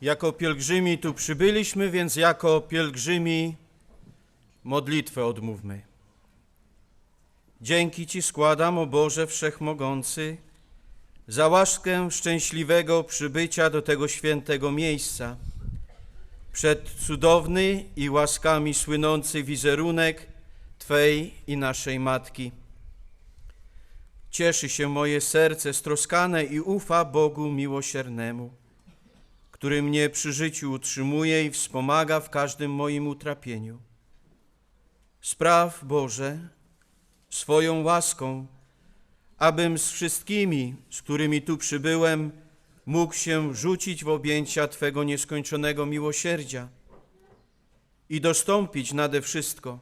Jako pielgrzymi tu przybyliśmy, więc jako pielgrzymi modlitwę odmówmy. Dzięki Ci składam, o Boże Wszechmogący, za łaskę szczęśliwego przybycia do tego świętego miejsca. Przed cudowny i łaskami słynący wizerunek Twej i naszej Matki. Cieszy się moje serce stroskane i ufa Bogu miłosiernemu, który mnie przy życiu utrzymuje i wspomaga w każdym moim utrapieniu. Spraw, Boże, swoją łaską, abym z wszystkimi, z którymi tu przybyłem, mógł się rzucić w objęcia Twego nieskończonego miłosierdzia i dostąpić nade wszystko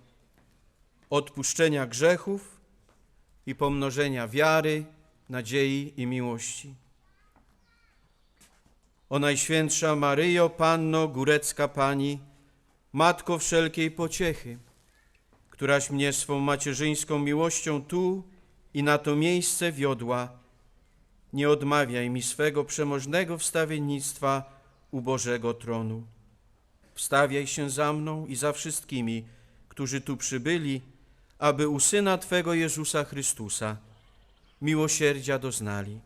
odpuszczenia grzechów i pomnożenia wiary, nadziei i miłości. O Najświętsza Maryjo, Panno Górecka Pani, Matko wszelkiej pociechy, któraś mnie swą macierzyńską miłością tu i na to miejsce wiodła, nie odmawiaj mi swego przemożnego wstawiennictwa u Bożego tronu. Wstawiaj się za mną i za wszystkimi, którzy tu przybyli, aby u Syna Twego Jezusa Chrystusa miłosierdzia doznali,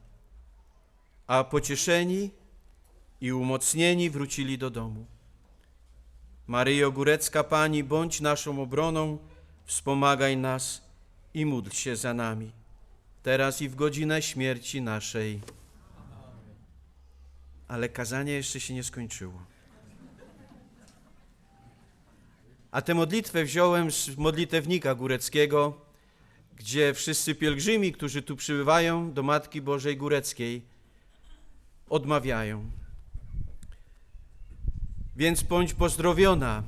a pocieszeni i umocnieni wrócili do domu. Maryjo Górecka Pani, bądź naszą obroną, wspomagaj nas i módl się za nami, teraz i w godzinę śmierci naszej. Ale kazanie jeszcze się nie skończyło. A tę modlitwę wziąłem z modlitewnika góreckiego, gdzie wszyscy pielgrzymi, którzy tu przybywają do Matki Bożej Góreckiej, odmawiają. Więc bądź pozdrowiona,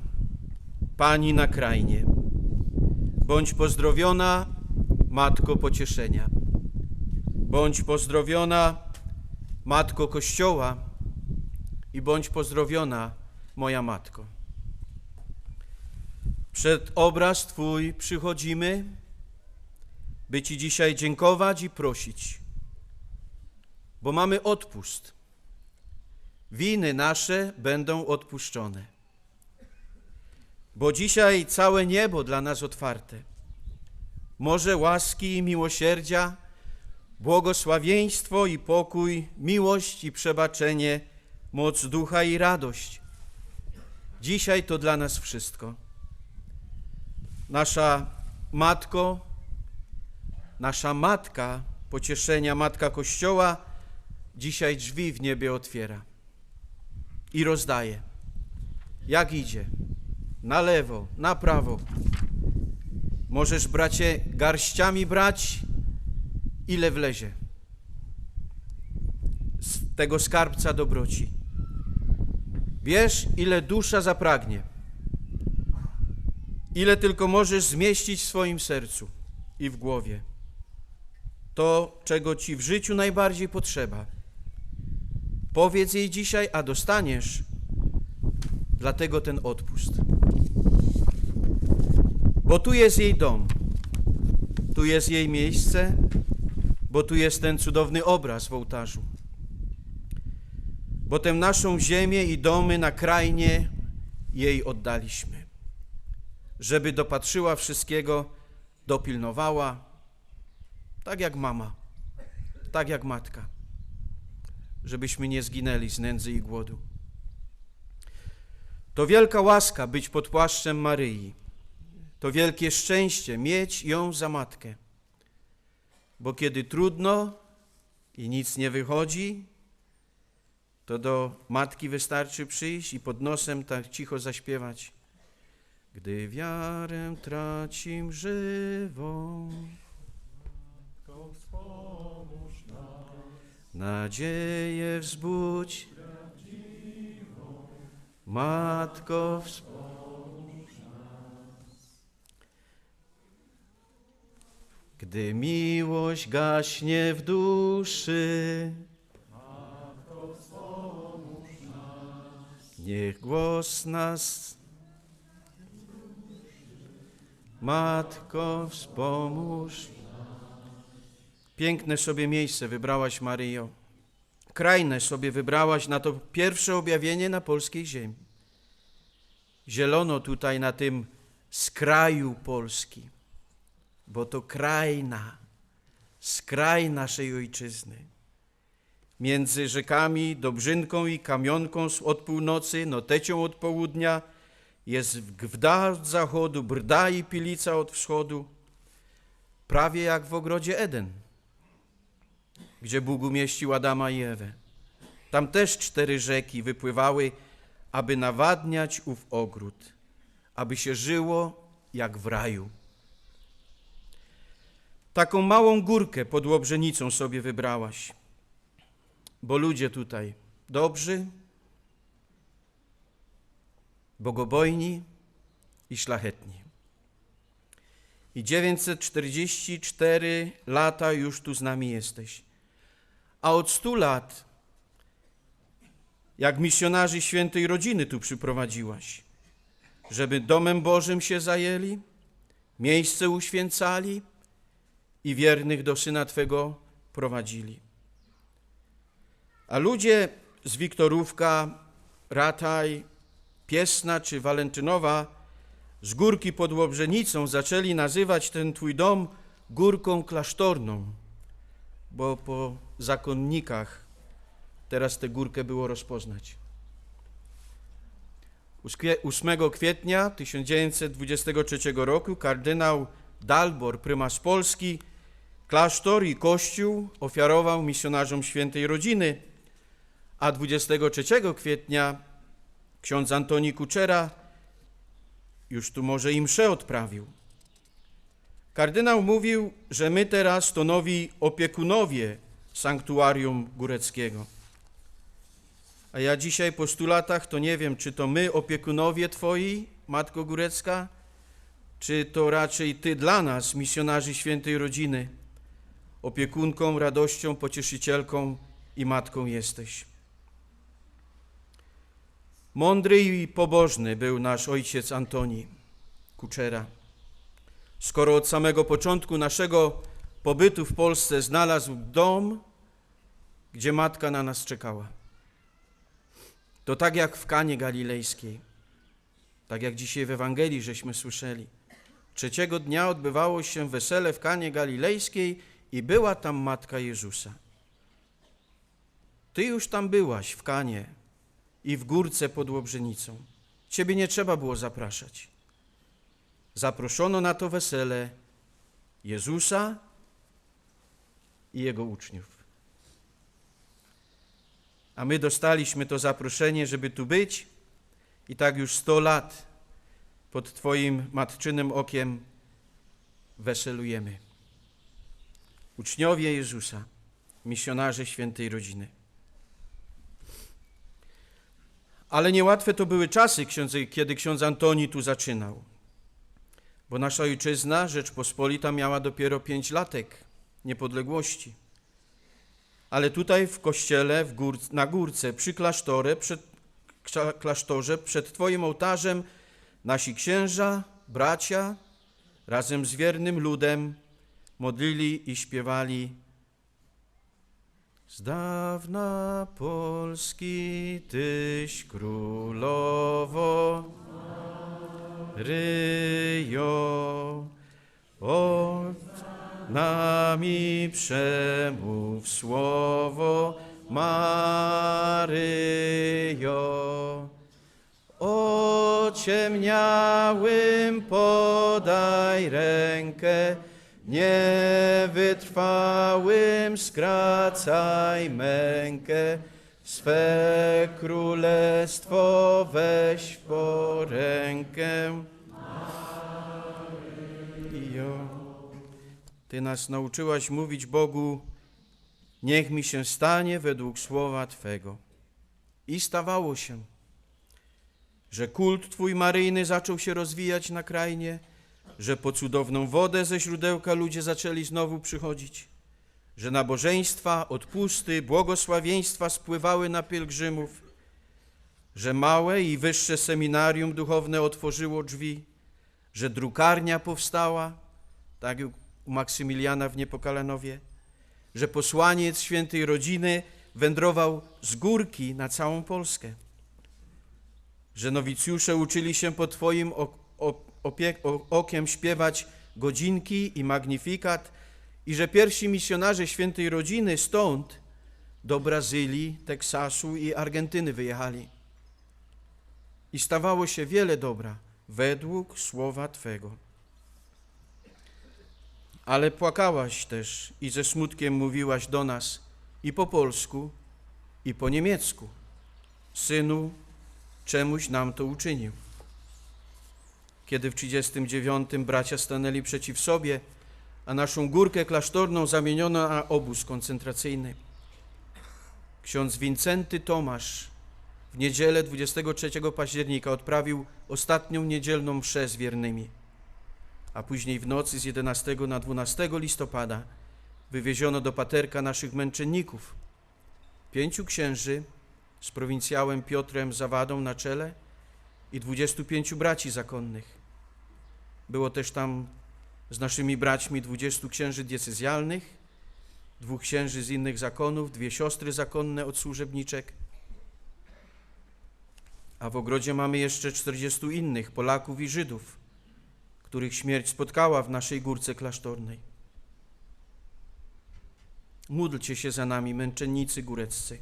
Pani na krainie. Bądź pozdrowiona, Matko Pocieszenia. Bądź pozdrowiona, Matko Kościoła i bądź pozdrowiona, moja Matko. Przed obraz Twój przychodzimy, by Ci dzisiaj dziękować i prosić, bo mamy odpust. Winy nasze będą odpuszczone. Bo dzisiaj całe niebo dla nas otwarte. Morze łaski i miłosierdzia, błogosławieństwo i pokój, miłość i przebaczenie, moc ducha i radość. Dzisiaj to dla nas wszystko. Nasza matko, nasza matka pocieszenia, matka Kościoła, dzisiaj drzwi w niebie otwiera i rozdaje. Jak idzie? Na lewo, na prawo. Możesz, bracie, garściami brać, ile wlezie z tego skarbca dobroci. Bierz, ile dusza zapragnie, ile tylko możesz zmieścić w swoim sercu i w głowie. To, czego ci w życiu najbardziej potrzeba. Powiedz jej dzisiaj, a dostaniesz. Dlatego ten odpust. Bo tu jest jej dom, tu jest jej miejsce, bo tu jest ten cudowny obraz w ołtarzu. Bo tę naszą ziemię i domy na krainie jej oddaliśmy, żeby dopatrzyła wszystkiego, dopilnowała, tak jak mama, tak jak matka żebyśmy nie zginęli z nędzy i głodu. To wielka łaska być pod płaszczem Maryi. To wielkie szczęście mieć ją za matkę. Bo kiedy trudno i nic nie wychodzi, to do matki wystarczy przyjść i pod nosem tak cicho zaśpiewać. Gdy wiarę tracim żywą, Nadzieję wzbudź, Matko wspomóż Gdy miłość gaśnie w duszy, niech głos nas, Matko wspomóż Piękne sobie miejsce wybrałaś, Maryjo. krainę sobie wybrałaś na to pierwsze objawienie na polskiej ziemi. Zielono tutaj na tym skraju Polski, bo to kraina, skraj naszej ojczyzny. Między rzekami Dobrzynką i Kamionką od północy, Notecią od południa, jest Gwda od zachodu, Brda i Pilica od wschodu, prawie jak w ogrodzie Eden, gdzie Bóg umieścił Adama i Ewę. Tam też cztery rzeki wypływały, aby nawadniać ów ogród, aby się żyło jak w raju. Taką małą górkę pod Łobrzenicą sobie wybrałaś, bo ludzie tutaj dobrzy, bogobojni i szlachetni. I 944 lata już tu z nami jesteś. A od 100 lat, jak misjonarzy świętej rodziny tu przyprowadziłaś, żeby domem Bożym się zajęli, miejsce uświęcali i wiernych do Syna Twego prowadzili. A ludzie z Wiktorówka, Rataj, Piesna czy Walentynowa z górki pod Łobrzenicą zaczęli nazywać ten Twój dom górką klasztorną, bo po zakonnikach teraz tę górkę było rozpoznać. 8 kwietnia 1923 roku kardynał Dalbor, prymas Polski, klasztor i kościół ofiarował misjonarzom świętej rodziny, a 23 kwietnia ksiądz Antoni Kuczera już tu może i mszę odprawił. Kardynał mówił, że my teraz to nowi opiekunowie sanktuarium góreckiego. A ja dzisiaj po stu latach to nie wiem, czy to my opiekunowie Twoi, Matko Górecka, czy to raczej Ty dla nas, misjonarzy świętej rodziny, opiekunką, radością, pocieszycielką i matką jesteś. Mądry i pobożny był nasz ojciec Antoni Kuczera. Skoro od samego początku naszego pobytu w Polsce znalazł dom, gdzie matka na nas czekała. To tak jak w Kanie Galilejskiej, tak jak dzisiaj w Ewangelii żeśmy słyszeli. Trzeciego dnia odbywało się wesele w Kanie Galilejskiej i była tam matka Jezusa. Ty już tam byłaś w Kanie i w górce pod Łobrzenicą. Ciebie nie trzeba było zapraszać. Zaproszono na to wesele Jezusa i Jego uczniów. A my dostaliśmy to zaproszenie, żeby tu być i tak już sto lat pod Twoim matczynym okiem weselujemy. Uczniowie Jezusa, misjonarze świętej rodziny. Ale niełatwe to były czasy, kiedy ksiądz Antoni tu zaczynał, bo nasza ojczyzna, Rzeczpospolita, miała dopiero pięć latek niepodległości. Ale tutaj w kościele, w gór, na górce, przy klasztorze przed, klasztorze, przed Twoim ołtarzem, nasi księża, bracia, razem z wiernym ludem modlili i śpiewali z dawna Polski Tyś królowo, ryjo, od nami przemów słowo, Maryjo. Ociemniałym podaj rękę, Niewytrwałym skracaj mękę, swe królestwo weź po rękę. Maryjo. Ty nas nauczyłaś mówić Bogu, niech mi się stanie według słowa Twego. I stawało się, że kult Twój maryjny zaczął się rozwijać na krainie, że po cudowną wodę ze źródełka ludzie zaczęli znowu przychodzić, że nabożeństwa, odpusty, błogosławieństwa spływały na pielgrzymów, że małe i wyższe seminarium duchowne otworzyło drzwi, że drukarnia powstała, tak jak u Maksymiliana w Niepokalanowie, że posłaniec świętej rodziny wędrował z górki na całą Polskę. Że nowicjusze uczyli się pod Twoim okiem śpiewać godzinki i magnifikat i że pierwsi misjonarze świętej rodziny stąd do Brazylii, Teksasu i Argentyny wyjechali. I stawało się wiele dobra według słowa Twego. Ale płakałaś też i ze smutkiem mówiłaś do nas i po polsku, i po niemiecku. Synu, czemuś nam to uczynił. Kiedy w 39 bracia stanęli przeciw sobie, a naszą górkę klasztorną zamieniono na obóz koncentracyjny. Ksiądz Wincenty Tomasz w niedzielę 23 października odprawił ostatnią niedzielną mszę z wiernymi, a później w nocy z 11 na 12 listopada wywieziono do paterka naszych męczenników, pięciu księży z prowincjałem Piotrem Zawadą na czele i 25 braci zakonnych. Było też tam z naszymi braćmi 20 księży diecezjalnych, dwóch księży z innych zakonów, dwie siostry zakonne od służebniczek, a w ogrodzie mamy jeszcze 40 innych Polaków i Żydów, których śmierć spotkała w naszej górce klasztornej. Módlcie się za nami, męczennicy góreccy.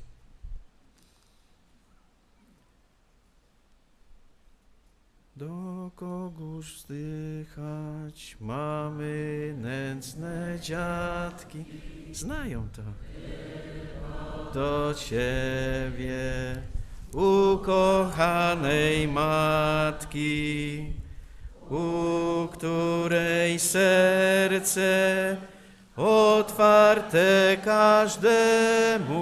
Do kogóż wzdychać mamy nędzne dziadki? Znają to. Do Ciebie, ukochanej Matki, u której serce otwarte każdemu,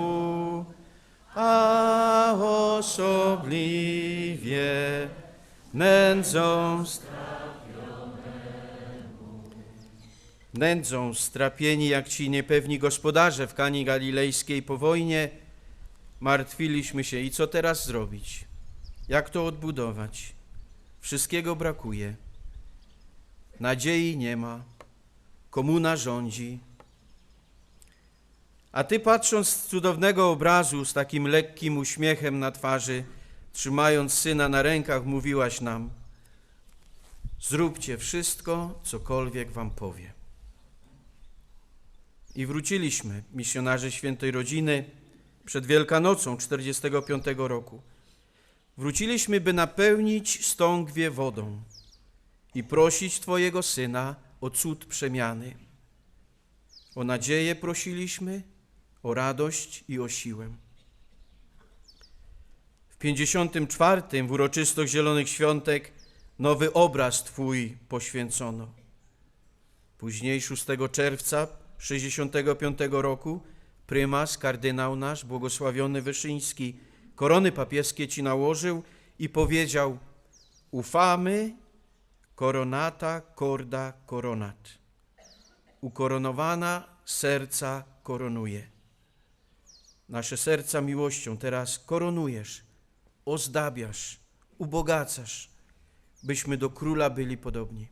a osobliwie nędzą Nędzą strapieni jak ci niepewni gospodarze w Kani Galilejskiej po wojnie, martwiliśmy się i co teraz zrobić? Jak to odbudować? Wszystkiego brakuje. Nadziei nie ma. Komuna rządzi. A ty patrząc z cudownego obrazu, z takim lekkim uśmiechem na twarzy, trzymając syna na rękach, mówiłaś nam: Zróbcie wszystko, cokolwiek wam powie. I wróciliśmy, misjonarze świętej rodziny, przed Wielkanocą 45 roku. Wróciliśmy, by napełnić stągwie wodą i prosić Twojego Syna o cud przemiany. O nadzieję prosiliśmy, o radość i o siłę. W 54 w uroczystość Zielonych Świątek nowy obraz Twój poświęcono. Później 6 czerwca 65 roku prymas, kardynał nasz, błogosławiony Wyszyński, korony papieskie Ci nałożył i powiedział ufamy koronata korda koronat. Ukoronowana serca koronuje. Nasze serca miłością teraz koronujesz, ozdabiasz, ubogacasz, byśmy do króla byli podobni.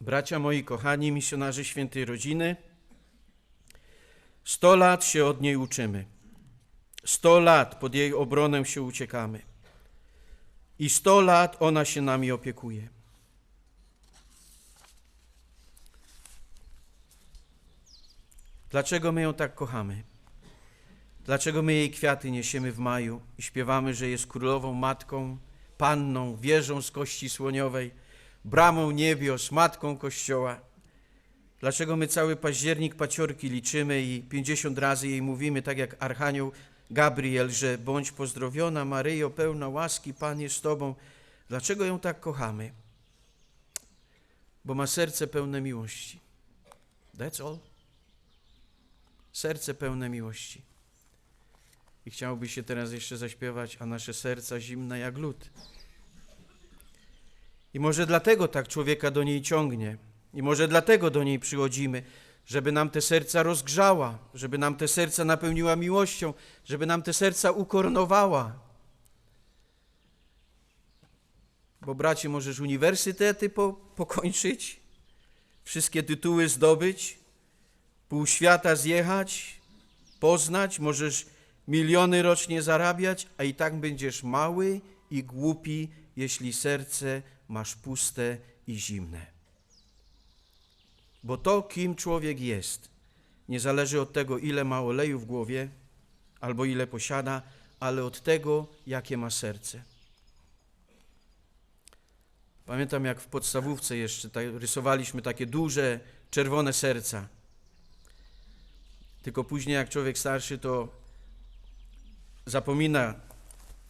Bracia moi kochani, misjonarze świętej rodziny, sto lat się od niej uczymy. Sto lat pod jej obronę się uciekamy. I sto lat ona się nami opiekuje. Dlaczego my ją tak kochamy? Dlaczego my jej kwiaty niesiemy w maju i śpiewamy, że jest królową matką, panną, wieżą z kości słoniowej, bramą niebios, matką Kościoła? Dlaczego my cały październik paciorki liczymy i 50 razy jej mówimy, tak jak Archanioł Gabriel, że bądź pozdrowiona Maryjo, pełna łaski, Pan jest z Tobą. Dlaczego ją tak kochamy? Bo ma serce pełne miłości. That's all. Serce pełne miłości. I chciałby się teraz jeszcze zaśpiewać, a nasze serca zimne jak lód. I może dlatego tak człowieka do niej ciągnie. I może dlatego do niej przychodzimy, żeby nam te serca rozgrzała, żeby nam te serca napełniła miłością, żeby nam te serca ukoronowała. bo bracie, możesz uniwersytety po, pokończyć, wszystkie tytuły zdobyć, pół świata zjechać, poznać, możesz miliony rocznie zarabiać, a i tak będziesz mały i głupi, jeśli serce masz puste i zimne. Bo to, kim człowiek jest, nie zależy od tego, ile ma oleju w głowie albo ile posiada, ale od tego, jakie ma serce. Pamiętam, jak w podstawówce jeszcze rysowaliśmy takie duże, czerwone serca. Tylko później, jak człowiek starszy, to zapomina,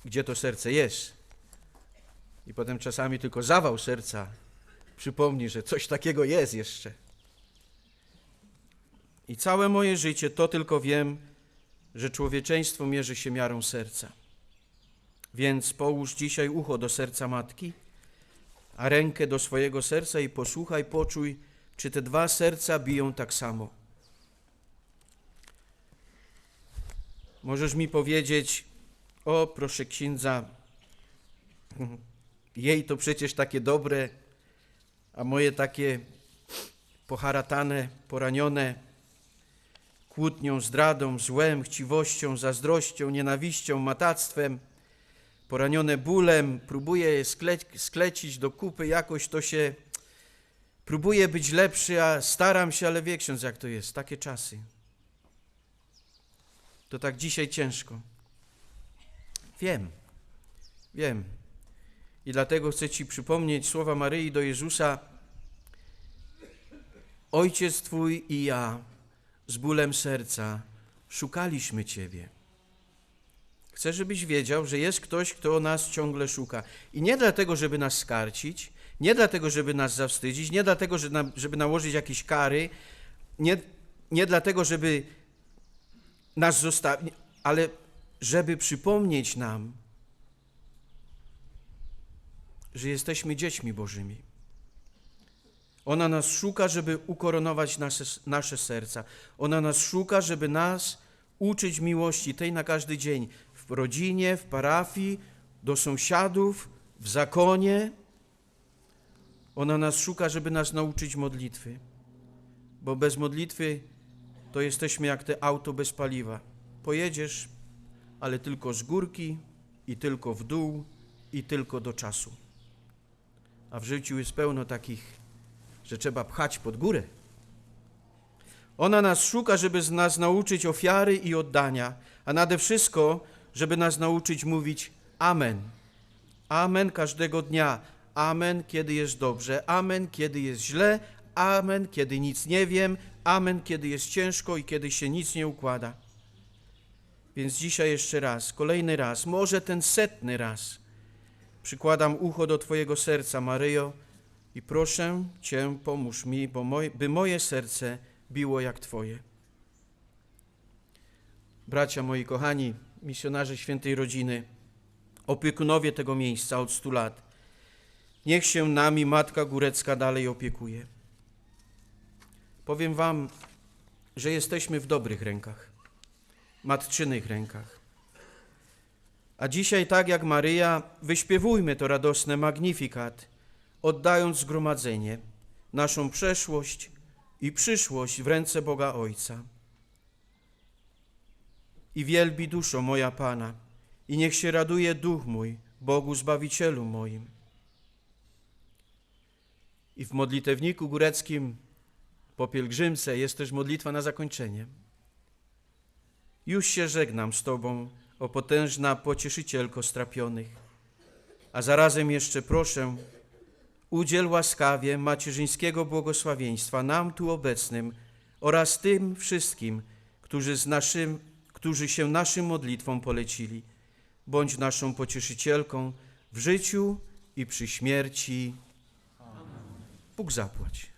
gdzie to serce jest. I potem czasami tylko zawał serca przypomni, że coś takiego jest jeszcze. I całe moje życie to tylko wiem, że człowieczeństwo mierzy się miarą serca. Więc połóż dzisiaj ucho do serca matki, a rękę do swojego serca i posłuchaj, poczuj, czy te dwa serca biją tak samo. Możesz mi powiedzieć, o proszę księdza, jej to przecież takie dobre, a moje takie poharatane, poranione, kłótnią, zdradą, złem, chciwością, zazdrością, nienawiścią, matactwem, poranione bólem, próbuję je skle sklecić do kupy, jakoś to się, próbuję być lepszy, a staram się, ale wie ksiądz jak to jest, takie czasy. To tak dzisiaj ciężko. Wiem, wiem. I dlatego chcę Ci przypomnieć słowa Maryi do Jezusa. Ojciec Twój i ja z bólem serca szukaliśmy Ciebie. Chcę, żebyś wiedział, że jest ktoś, kto nas ciągle szuka. I nie dlatego, żeby nas skarcić, nie dlatego, żeby nas zawstydzić, nie dlatego, żeby nałożyć jakieś kary, nie, nie dlatego, żeby nas zostawić, ale żeby przypomnieć nam, że jesteśmy dziećmi Bożymi. Ona nas szuka, żeby ukoronować nasze, nasze serca. Ona nas szuka, żeby nas uczyć miłości tej na każdy dzień. W rodzinie, w parafii, do sąsiadów, w zakonie. Ona nas szuka, żeby nas nauczyć modlitwy. Bo bez modlitwy to jesteśmy jak te auto bez paliwa. Pojedziesz, ale tylko z górki i tylko w dół i tylko do czasu. A w życiu jest pełno takich, że trzeba pchać pod górę. Ona nas szuka, żeby nas nauczyć ofiary i oddania, a nade wszystko, żeby nas nauczyć mówić Amen. Amen każdego dnia. Amen, kiedy jest dobrze. Amen, kiedy jest źle. Amen, kiedy nic nie wiem. Amen, kiedy jest ciężko i kiedy się nic nie układa. Więc dzisiaj jeszcze raz, kolejny raz, może ten setny raz, przykładam ucho do Twojego serca, Maryjo, i proszę Cię, pomóż mi, bo by moje serce biło jak Twoje. Bracia moi kochani, misjonarze świętej rodziny, opiekunowie tego miejsca od stu lat, niech się nami Matka Górecka dalej opiekuje. Powiem Wam, że jesteśmy w dobrych rękach, matczynych rękach. A dzisiaj, tak jak Maryja, wyśpiewujmy to radosne Magnifikat, oddając zgromadzenie, naszą przeszłość i przyszłość w ręce Boga Ojca. I wielbi duszo moja Pana, i niech się raduje duch mój, Bogu Zbawicielu moim. I w modlitewniku góreckim po pielgrzymce jest też modlitwa na zakończenie. Już się żegnam z Tobą, o potężna pocieszycielko strapionych, a zarazem jeszcze proszę, udziel łaskawie macierzyńskiego błogosławieństwa nam tu obecnym oraz tym wszystkim, którzy, z naszym, którzy się naszym modlitwom polecili. Bądź naszą pocieszycielką w życiu i przy śmierci. Bóg zapłać.